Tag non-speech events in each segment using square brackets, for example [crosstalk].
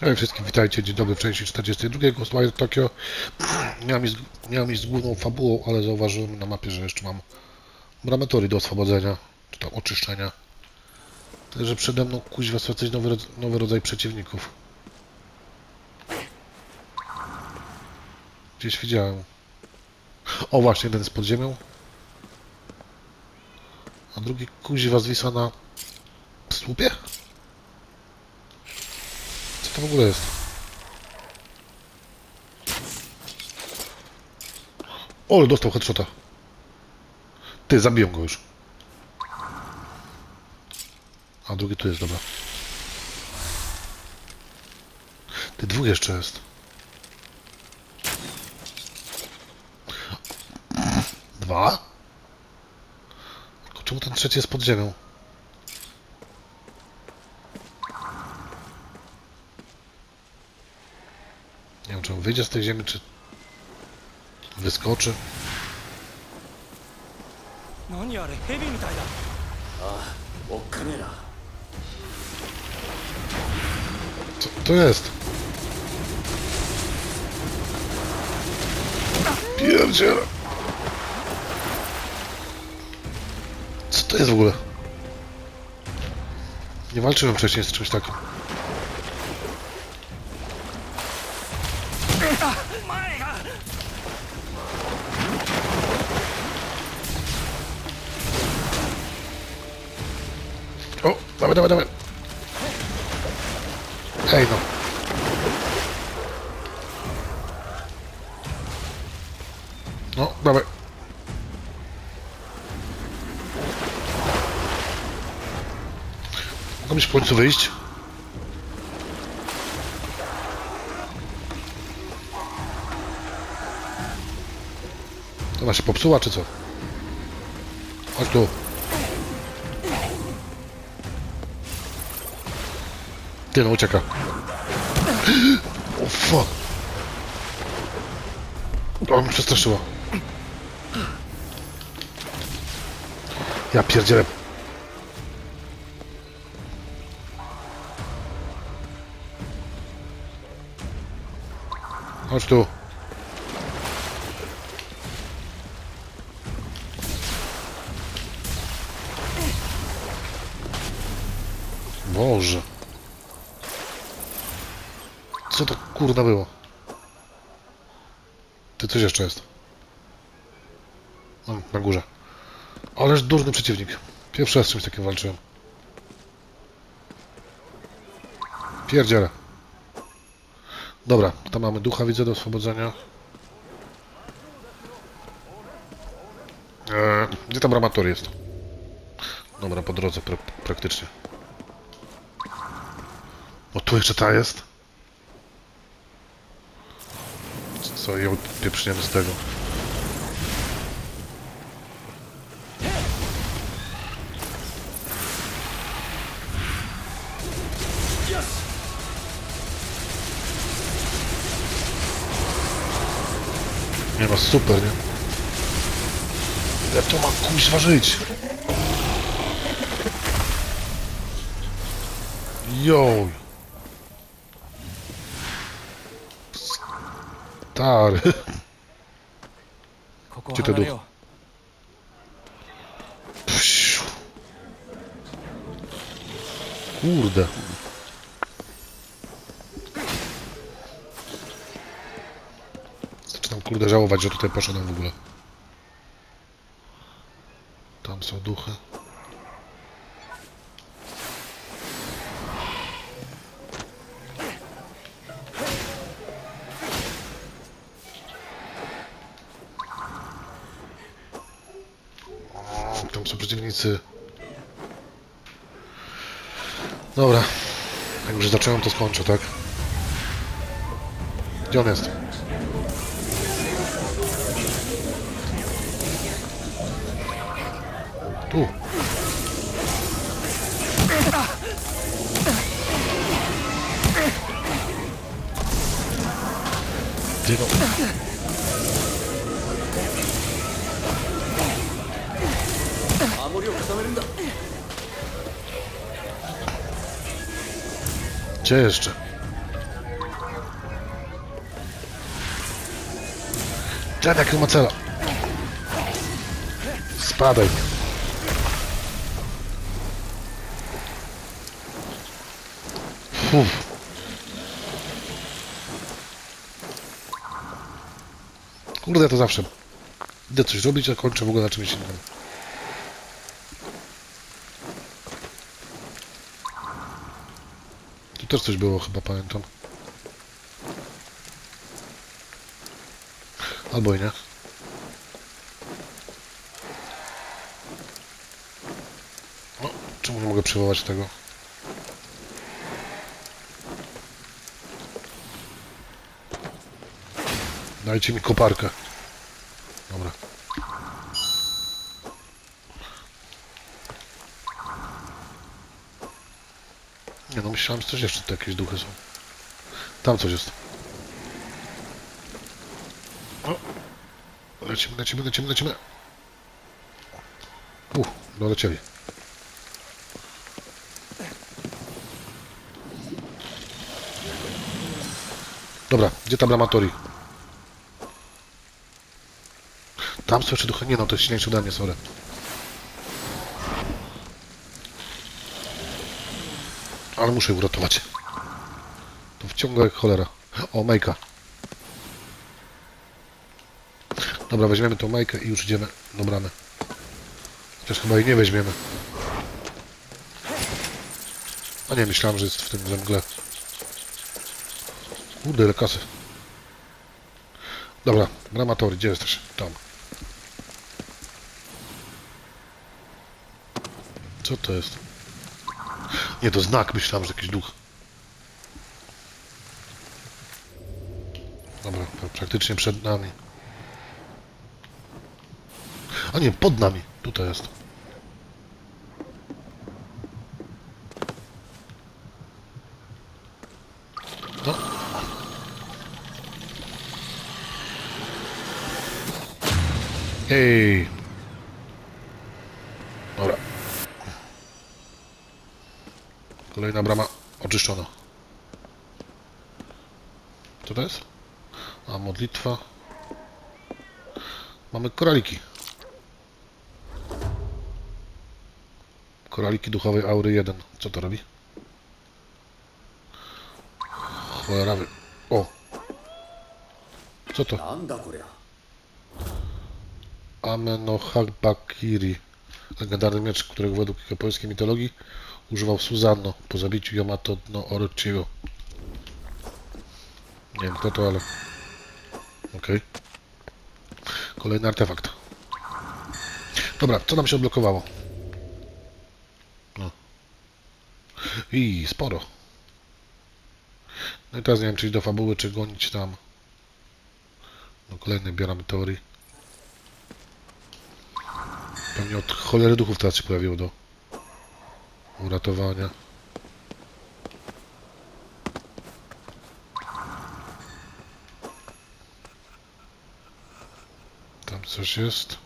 Hej wszystkim, witajcie, dzień dobry w części 42 Ghostwire Tokyo. Miałem iść, miałem z główną fabułą, ale zauważyłem na mapie, że jeszcze mam bramatory do oswobodzenia, czy tam oczyszczenia. Także przede mną kuźwa są coś nowy, nowy rodzaj przeciwników. Gdzieś widziałem. O właśnie, jeden jest pod ziemią. A drugi kuźwa zwisa na słupie? To w ogóle jest? O, dostał headshota. Ty, zabiją go już. A drugi tu jest, dobra. Ty, dwóch jeszcze jest. Dwa? Tylko czemu ten trzeci jest pod ziemią? Nie wiem, czy on wyjdzie z tej ziemi, czy wyskoczy. Co to jest? Pierdziele! Co to jest w ogóle? Nie walczyłem wcześniej z czymś takim. Dawaj, dawaj, dawaj. Hej no. No, dawaj. Mogę w końcu wyjść? Ona się popsuła, czy co? Chodź tu. Ty no, ucieka. O fuck. O, mnie przestraszyła. Ja pierdzielę. Chodź tu. Boże. Co to kurna było? Ty coś jeszcze jest. No, na górze. Ależ durny przeciwnik. Pierwszy raz z czymś takim walczyłem. Pierdziele. Dobra, tam mamy ducha, widzę, do oswobodzenia. Eee, gdzie tam ramator jest? Dobra, po drodze pra praktycznie. O, tu jeszcze ta jest. Co, ją pieprzniemy z tego. Nie no, super, nie? Ile to ma kuźwa żyć? Joj. Stary. ここを Gdzie to 離れよ Psiu. Kurde. Zaczynam kurde żałować, że tutaj poszedłem w ogóle. Przeciwnicy. Dobra. Jak już zacząłem, to skończę, tak? Gdzie on jest? Tu. Ty no. Gdzie jeszcze? Dziadek Rumacela! Spadaj! Fuh. Kurde, to zawsze idę coś zrobić, a kończę w ogóle na czymś innym. Też coś było, chyba pamiętam. Albo i nie. No, czemu nie mogę przywołać tego? Dajcie mi koparkę. Dobra. Nie no, myślałem, że coś jeszcze tu jakieś duchy są. Tam coś jest. Lecimy, lecimy, lecimy, lecimy. Uff, dolecieli. Dobra, gdzie tam Ramatori? Tam są jeszcze duchy. Nie no, to jest silniejsze ode mnie, sorry. Ale muszę uratować. To wciąga jak cholera. O, Majka. Dobra, weźmiemy tą Majkę i już idziemy do bramy. Chociaż chyba jej nie weźmiemy. A nie, myślałem, że jest w tym zemgle. Kurde, ile kasy. Dobra, Bramatory, gdzie jesteś? Tam. Co to jest? Nie, to znak, myślałem, że jakiś duch. Dobra, praktycznie przed nami. A nie, pod nami. Tutaj jest. No. Ej. Dobra. Kolejna brama oczyszczona. Co to jest? A, modlitwa. Mamy koraliki. Koraliki duchowej aury 1. Co to robi? Cholera wy... O! Co to? Amenohakbakiri. Legendarny miecz, którego według japońskiej mitologii używał Susanno po zabiciu Yamato no Orochiego. Nie wiem kto to, ale... Okej. Kolejny artefakt. Dobra, co nam się odblokowało? No. I sporo. No i teraz nie wiem, czy iść do fabuły, czy gonić tam. No kolejny bieramy teorii. Pewnie od cholery duchów teraz się pojawiło do uratowania. Tam coś jest.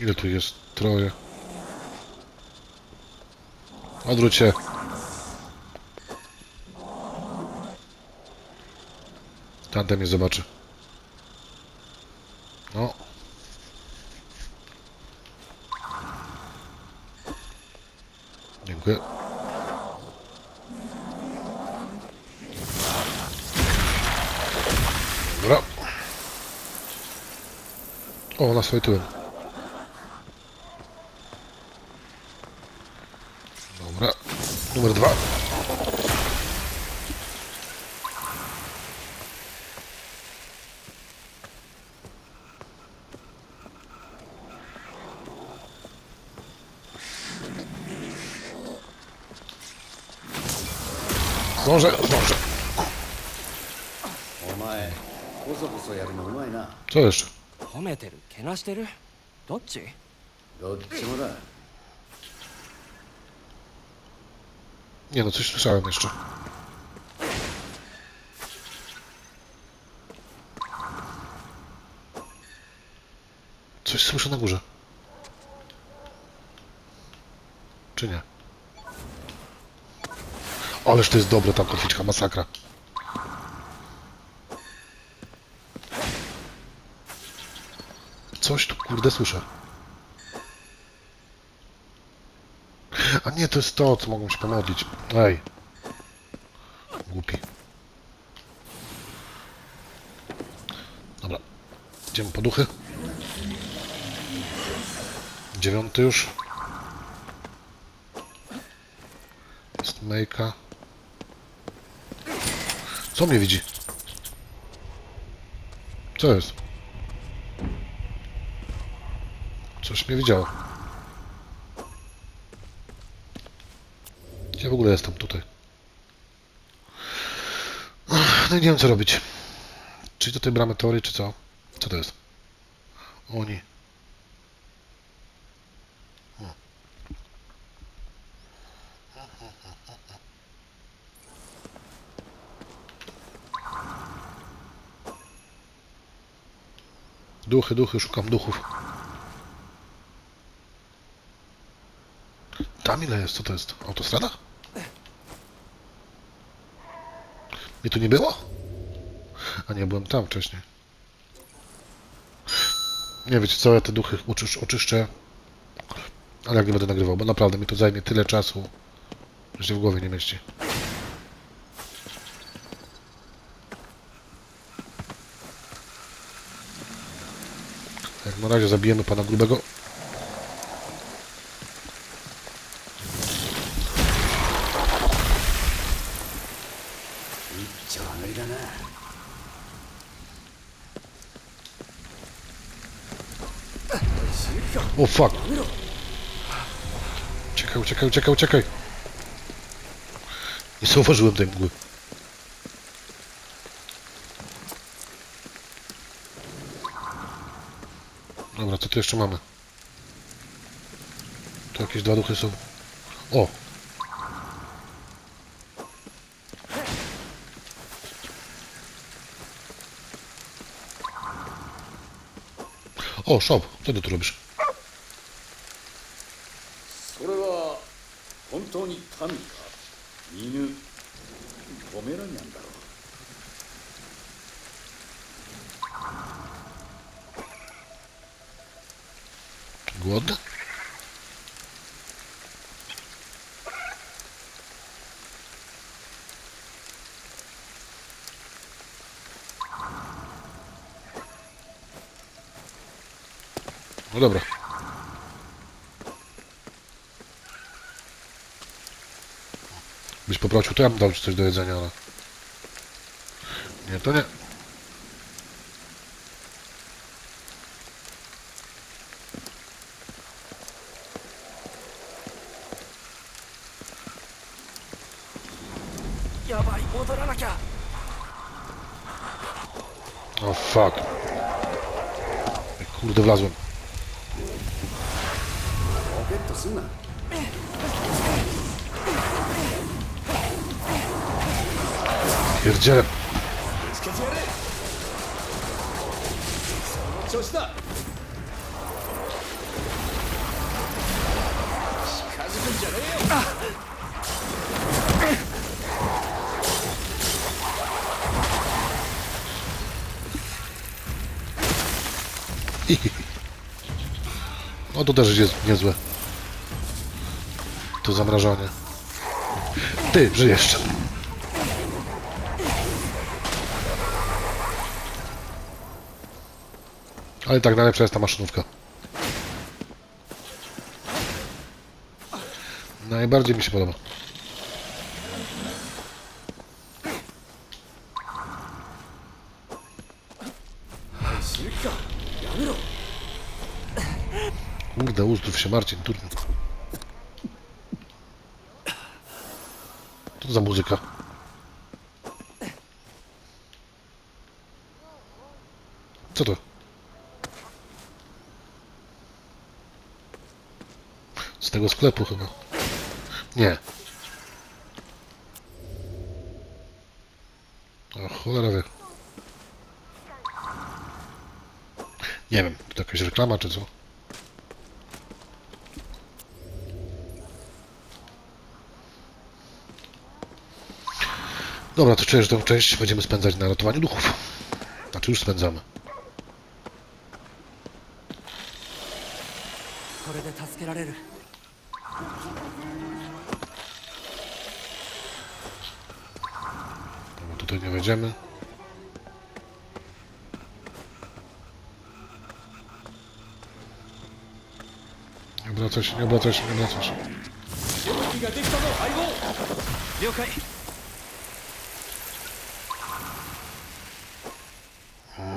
Ile tu jest? Troje. Odwróć się. Tamten mnie zobaczy. No. Dziękuję. Dobra. O, na swoim tyłem. Dobra. Numer dwa. Co jeszcze? 褒めてるけなしてるどっちどっちもだ Nie no, coś słyszałem jeszcze. Coś słyszę na górze. Czy nie? Ależ to jest dobre ta kotwiczka, masakra. Coś tu kurde słyszę. A nie, to jest to, co mogą się pomodlić. Ej. Głupi. Dobra. Idziemy po duchy. Dziewiąty już. Jest Mejka. Co mnie widzi? Co jest? Coś mnie widziało. Gdzie w ogóle jestem? Tutaj. No i nie wiem co robić. Czy do tej bramy tory, czy co? Co to jest? Oni. Duchy, duchy, szukam duchów. Tam ile jest? Co to jest? Autostrada? Mnie tu nie było? A nie, byłem tam wcześniej. Nie wiecie co, ja te duchy uczysz, oczyszczę. Ale jak nie będę nagrywał, bo naprawdę mi to zajmie tyle czasu, że się w głowie nie mieści. Jak na razie zabijemy pana grubego. O fuck! Uciekaj, uciekaj, uciekaj, uciekaj! Nie zauważyłem tej mgły. Dobra, co tu jeszcze mamy? Tu jakieś dwa duchy są. O! O, shop, co ty tu robisz? 当に民か犬ポメラニアンだろ Głodny? No dobra. Byś poprosił, to ja bym dał ci coś do jedzenia, ale... Nie, to nie. O oh, fuck. Kurde, wlazłem. pierdzielę. Coś [laughs] no tak. To też jest niezłe. To zamrażanie. Ty, żyjesz jeszcze. Ale tak najlepsza jest ta maszynówka. Najbardziej mi się podoba. Kurde, uzdrów się Marcin, durny. Co to za muzyka? Co to? Z tego sklepu chyba. Nie. O, cholera wie. Nie wiem, to jakaś reklama czy co? Dobra, to czuję, że tą część będziemy spędzać na ratowaniu duchów. Znaczy już spędzamy. kładziemy. Nie obracaj się, nie obracaj się, nie obracaj się.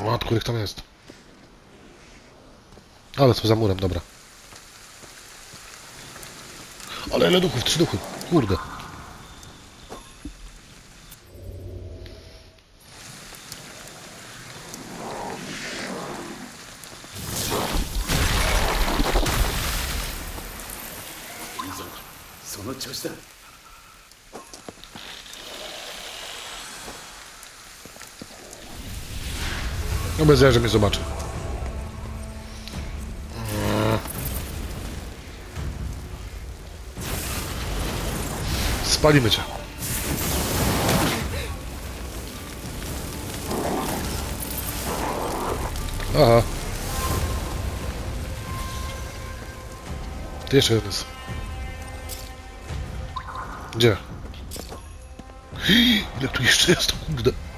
Matku, ich tam jest. Ale co za murem, dobra. Ale ile duchów, trzy duchy, kurde. Bez ja, że mnie zobaczy. Spalimy cię. Aha. Ty jeszcze jeden jest. Gdzie? [gasps] Ile tu jeszcze jest? Kurde.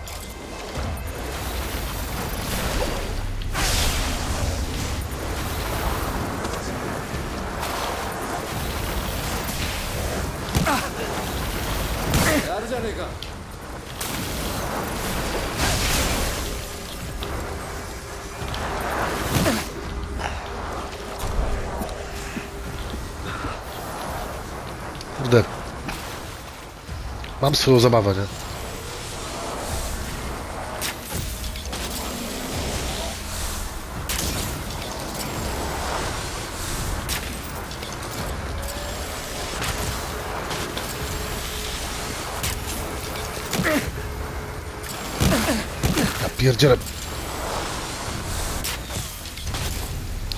Kurde. Mam swoją zabawę, nie? Ja.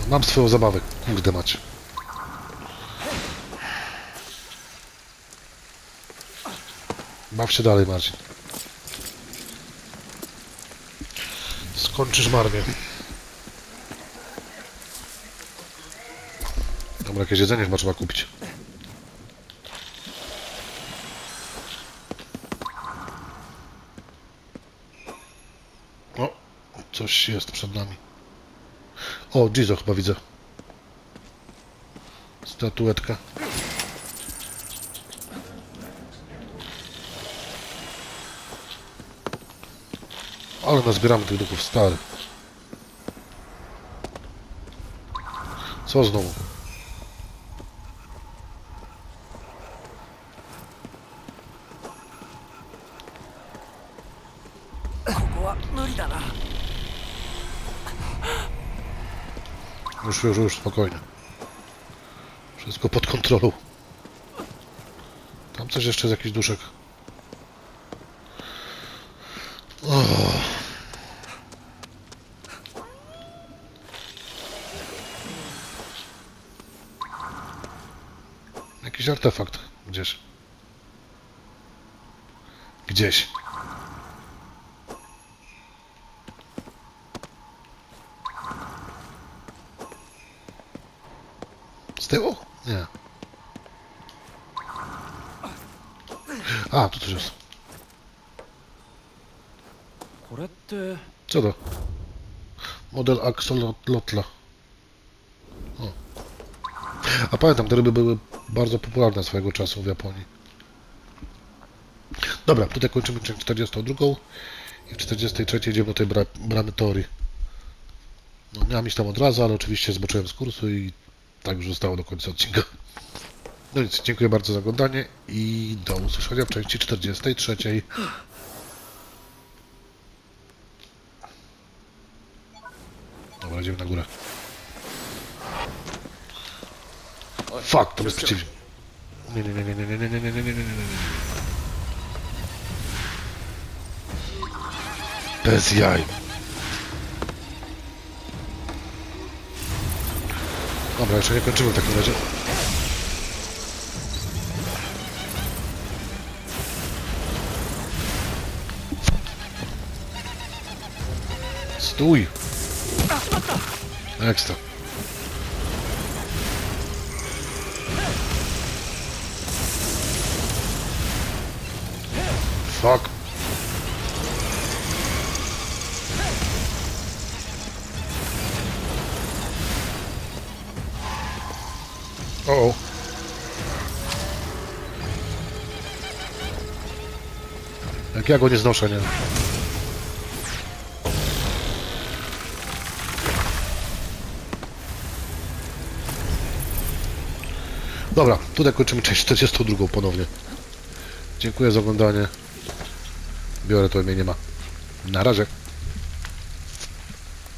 Mam swoją zabawę. Kurde macie. Baw się dalej, Marcin. Skończysz marnie. Dobra, jakieś jedzenie chyba trzeba kupić. O, coś jest przed nami. O, Jizo chyba widzę. Statuetka. Ale nazbieramy tych duchów stary. Co znowu? Już, już, już, spokojnie. Wszystko pod kontrolą. Tam coś jeszcze jest jakiś duszek. Jakiś artefakt gdzieś. Gdzieś. Z tyłu? Nie. A, tu coś jest. これって Co to? Model Axolotla. O. A pamiętam, te ryby były bardzo popularne swojego czasu w Japonii. Dobra, tutaj kończymy część 42 i w 43 idziemy do tej bra bramy Tori. No, miałem iść tam od razu, ale oczywiście zboczyłem z kursu i tak już zostało do końca odcinka. No nic, dziękuję bardzo za oglądanie i do usłyszenia w części 43. Dobra, idziemy na górę. Fuck, to jest przeciwnie. Nie, nie, nie, nie, nie, nie, nie, nie, nie, nie, nie, nie, nie, nie. Bez jaj. Dobra, jeszcze nie kończymy w takim razie. Stój! Ekstra. Fuck. O, o. Jak ja go nie znoszę, nie? Dobra, tutaj kończymy część 42 ponownie. Dziękuję za oglądanie. Biorę to imię, nie ma. Na razie.